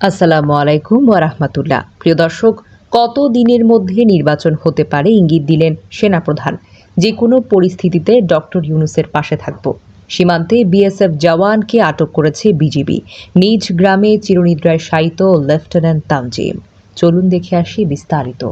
আসসালামু আলাইকুম ওয়ারাহমাতুল্লাহ প্রিয় দর্শক, কত দিনের মধ্যে নির্বাচন হতে পারে ইঙ্গিত দিলেন সেনাপ্রধান। যে কোনো পরিস্থিতিতে ডক্টর ইউনুসের পাশে থাকব। সীমান্তে বিএসএফ জওয়ানকে আটক করেছে বিজিবি। নিজ গ্রামে চিরনিদ্রায় শায়িত লেফটেন্যান্ট তানজিম। চলুন দেখে আসি বিস্তারিত।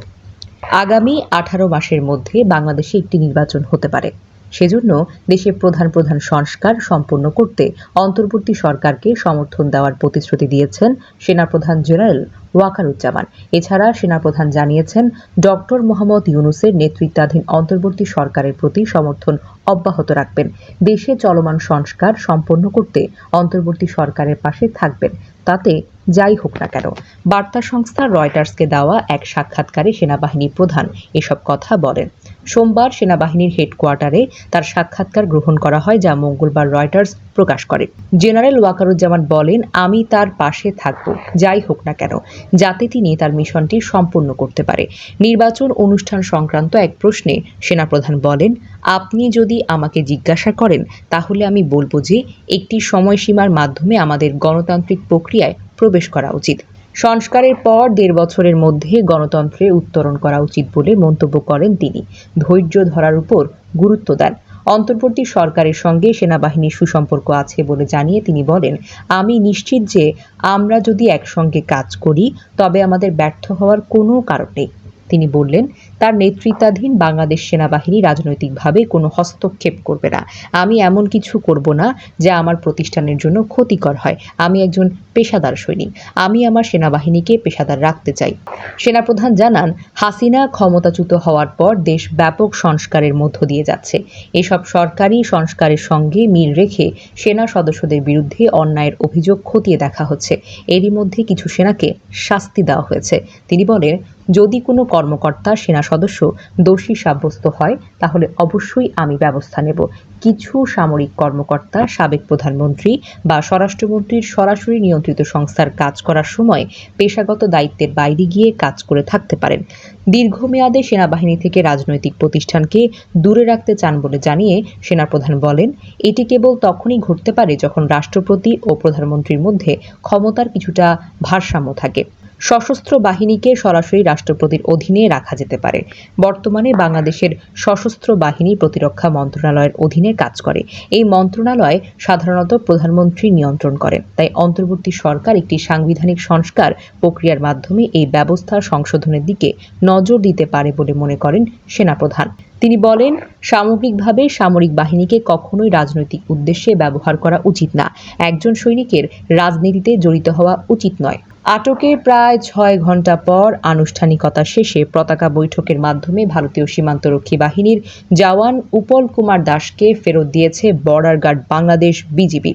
আগামী আঠারো মাসের মধ্যে বাংলাদেশে একটি নির্বাচন হতে পারে। সেজন্য দেশে প্রধান প্রধান সংস্কার সম্পন্ন করতে অন্তর্বর্তী সরকারকে সমর্থন দেওয়ার প্রতিশ্রুতি দিয়েছেন সেনাপ্রধান জেনারেল ওয়াকারুজ্জামান। এছাড়া সেনাপ্রধান জানিয়েছেন, ডক্টর মোহাম্মদ ইউনুসের নেতৃত্বাধীন অন্তর্বর্তী সরকারের প্রতি সমর্থন অব্যাহত রাখবেন। দেশে চলমান সংস্কার সম্পন্ন করতে অন্তর্বর্তী সরকারের পাশে থাকবেন। তাতে যাই হোক না কেন, বার্তা সংস্থা রয়টার্সকে দেওয়া এক সাক্ষাৎকারে সেনাবাহিনী প্রধান এসব কথা বলেন। সোমবার সেনাবাহিনীর হেডকোয়ার্টারে তার সাক্ষাৎকার গ্রহণ করা হয়, যা মঙ্গলবার রয়টার্স প্রকাশ করে। জেনারেল ওয়াকারুজ্জামান বলেন, আমি তার পাশে থাকব, যাই হোক না কেন, যাতে তিনি তার মিশনটি সম্পূর্ণ করতে পারে। নির্বাচন অনুষ্ঠান সংক্রান্ত এক প্রশ্নে সেনাপ্রধান বলেন আপনি যদি আমাকে জিজ্ঞাসা করেন, তাহলে আমি বলব যে একটি সময়সীমার মাধ্যমে আমাদের গণতান্ত্রিক প্রক্রিয়ায় প্রবেশ করা উচিত। সংস্কারের পর দেড় বছরের মধ্যে গণতন্ত্রে উত্তরণ করা উচিত বলে মন্তব্য করেন তিনি। ধৈর্য ধরার উপর গুরুত্ব দেন। অন্তর্বর্তী সরকারের সঙ্গে সেনাবাহিনীর সুসম্পর্ক আছে বলে জানিয়ে তিনি বলেন, আমি নিশ্চিত যে আমরা যদি একসঙ্গে কাজ করি, তবে আমাদের ব্যর্থ হওয়ার কোনো কারণ নেই। তিনি বললেন, তার নেতৃত্বাধীন বাংলাদেশ সেনাবাহিনী রাজনৈতিকভাবে কোনো হস্তক্ষেপ করবে না। আমি এমন কিছু করব না যা আমার প্রতিষ্ঠানের জন্য ক্ষতিকর হয়। আমি একজন পেশাদার সৈনিক। আমি আমার সেনাবাহিনীকে পেশাদার রাখতে চাই। সেনাপ্রধান জানান, হাসিনা ক্ষমতাচ্যুত হওয়ার পর দেশ ব্যাপক সংস্কারের মধ্য দিয়ে যাচ্ছে। এসব সরকারি সংস্কারের সঙ্গে মিল রেখে সেনা সদস্যদের বিরুদ্ধে অন্যায়ের অভিযোগ খতিয়ে দেখা হচ্ছে। এরই মধ্যে কিছু সেনাকে শাস্তি দেওয়া হয়েছে। তিনি বলেন যদি কোনো কর্মকর্তা, সেনা সদস্য, দোষী সাব্যস্ত হয়, তাহলে অবশ্যই আমি ব্যবস্থা নেব। কিছু সামরিক কর্মকর্তা, সাবেক প্রধানমন্ত্রী বা স্বরাষ্ট্রমন্ত্রীর সরাসরি নিয়ন্ত্রিত সংস্থার কাজ করার সময় পেশাগত দায়িত্বের বাইরে গিয়ে কাজ করে থাকতে পারেন। দীর্ঘমেয়াদে সেনাবাহিনী থেকে রাজনৈতিক প্রতিষ্ঠানকে দূরে রাখতে চান বলে জানিয়ে সেনাপ্রধান বলেন, এটি কেবল তখনই ঘটতে পারে যখন রাষ্ট্রপতি ও প্রধানমন্ত্রীর মধ্যে ক্ষমতার কিছুটা ভারসাম্য থাকে। সশস্ত্র বাহিনীকে সরাসরি রাষ্ট্রপতির অধীনে রাখা যেতে পারে। বর্তমানে বাংলাদেশের সশস্ত্র বাহিনী প্রতিরক্ষা মন্ত্রণালয়ের অধীনে কাজ করে। এই মন্ত্রণালয় সাধারণত প্রধানমন্ত্রী নিয়ন্ত্রণ করেন তাই অন্তর্বর্তী সরকার একটি সাংবিধানিক সংস্কার প্রক্রিয়ার মাধ্যমে এই ব্যবস্থা সংশোধনের দিকে নজর দিতে পারে বলে মনে করেন সেনাপ্রধান। তিনি বলেন, সামগ্রিকভাবে সামরিক বাহিনীকে কখনোই রাজনৈতিক উদ্দেশ্যে ব্যবহার করা উচিত না। একজন সৈনিকের রাজনীতিতে জড়িত হওয়া উচিত নয়। আটকের প্রায় ছয় ঘণ্টা পর আনুষ্ঠানিকতা শেষে পতাকা বৈঠকের মাধ্যমে ভারতীয় সীমান্তরক্ষী বাহিনীর জওয়ান উপল কুমার দাসকে ফেরত দিয়েছে বর্ডার গার্ড বাংলাদেশ বিজিবি।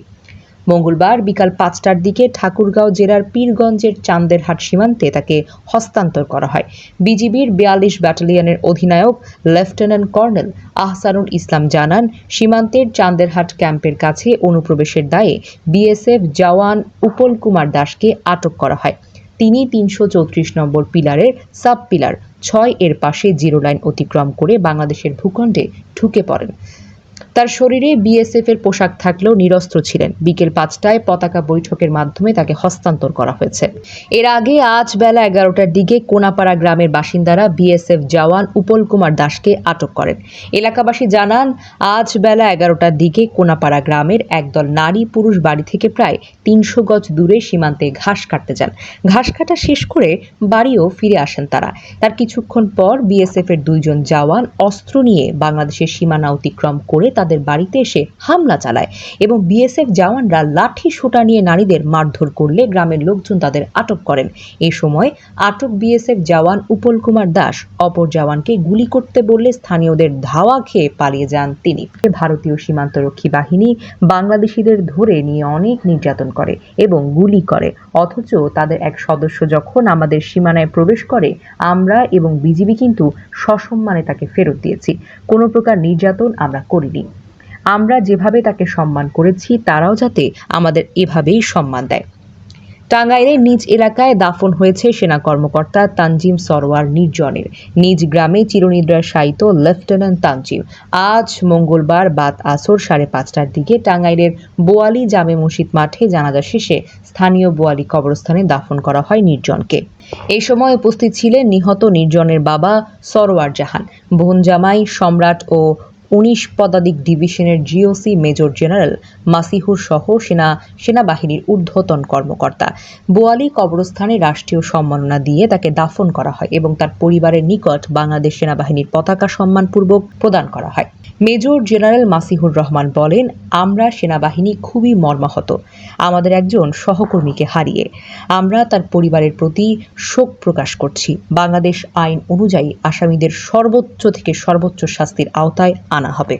মঙ্গলবার বিকাল পাঁচটার দিকে ঠাকুরগাঁও জেলার পীরগঞ্জের চান্দেরহাট সীমান্তে তাকে হস্তান্তর করা হয়। বিজিবির বিয়াল্লিশ ব্যাটালিয়নের অধিনায়ক লেফটেন্যান্ট কর্নেল আহসানুল ইসলাম জানান, সীমান্তের চান্দেরহাট ক্যাম্পের কাছে অনুপ্রবেশের দায়ে বিএসএফ জওয়ান উপল কুমার দাসকে আটক করা হয়। তিনি তিনশো চৌত্রিশ নম্বর পিলারের সাব পিলার ছয় এর পাশে জিরো লাইন অতিক্রম করে বাংলাদেশের ভূখণ্ডে ঢুকে পড়েন। তার শরীরে বিএসএফ এর পোশাক থাকলেও নিরস্ত্র ছিলেন। বিকেল পাঁচটায় পতাকা বৈঠকের মাধ্যমে তাকে হস্তান্তর করা হয়েছে। এর আগে আজ বেলা এগারোটার দিকে কোনাপাড়া গ্রামের বাসিন্দারা বিএসএফ জওয়ান উপল কুমার দাসকে আটক করেন। এলাকাবাসী জানান, আজ বেলা এগারোটার দিকে কোনাপাড়া গ্রামের একদল নারী পুরুষ বাড়ি থেকে প্রায় তিনশো গজ দূরে সীমান্তে ঘাস কাটতে যান। ঘাস কাটা শেষ করে বাড়িও ফিরে আসেন তারা। তার কিছুক্ষণ পর বিএসএফ এর দুইজন জওয়ান অস্ত্র নিয়ে বাংলাদেশের সীমানা অতিক্রম করে তাদের বাড়িতে এসে হামলা চালায় এবং বিএসএফ জওয়ানরা লাঠি সোটা নিয়ে নারীদের মারধর করলে গ্রামের লোকজন তাদের আটক করেন। এ সময় আটক বিএসএফ জওয়ান উপল কুমার দাস অপর জওয়ানকে গুলি করতে বললে স্থানীয়দের ধাওয়া খেয়ে পালিয়ে যান তিনি। ভারতীয় সীমান্তরক্ষী বাহিনী বাংলাদেশিদের ধরে নিয়ে অনেক নির্যাতন করে এবং গুলি করে। অথচ তাদের এক সদস্য যখন আমাদের সীমানায় প্রবেশ করে, আমরা এবং বিজিবি কিন্তু সসম্মানে তাকে ফেরত দিয়েছি। কোনো প্রকার নির্যাতন আমরা করিনি। আমরা যেভাবে তাকে সম্মান করেছি, তারাও যাতে আমাদের এভাবেই সম্মান দেয়। টাঙ্গাইলের নিজ এলাকায় দাফন হয়েছে সেনা কর্মকর্তা তানজিম সরওয়ার নির্জনের। নিজ গ্রামে চিরনিদ্রায় শায়িত লেফটেন্যান্ট তানজিম। আজ মঙ্গলবার বাদ আসর সাড়ে পাঁচটার দিকে টাঙ্গাইলের বোয়ালি জামে মসজিদ মাঠে জানাজা শেষে স্থানীয় বোয়ালি কবরস্থানে দাফন করা হয় নির্জনকে। এই সময় উপস্থিত ছিলেন নিহত নির্জনের বাবা সরওয়ার জাহান। বোন জামাই, সম্রাট ও উনিশ পদাধিক ডিভিশনের জিওসি মেজর জেনারেল মাসিহুর সহ সেনা, সেনাবাহিনীর ঊর্ধ্বতন কর্মকর্তা। বোয়ালি কবরস্থানে রাষ্ট্রীয় সম্মাননা দিয়ে তাকে দাফন করা হয় এবং তার পরিবারের নিকট বাংলাদেশ সেনাবাহিনীর পতাকা সম্মানপূর্বক প্রদান করা হয়। মেজর জেনারেল মাসিহুর রহমান বলেন, আমরা সেনাবাহিনী খুবই মর্মাহত। আমাদের একজন সহকর্মীকে হারিয়ে আমরা তার পরিবারের প্রতি শোক প্রকাশ করছি। বাংলাদেশ আইন অনুযায়ী আসামিদের সর্বোচ্চ থেকে সর্বোচ্চ শাস্তির আওতায় আনা হবে।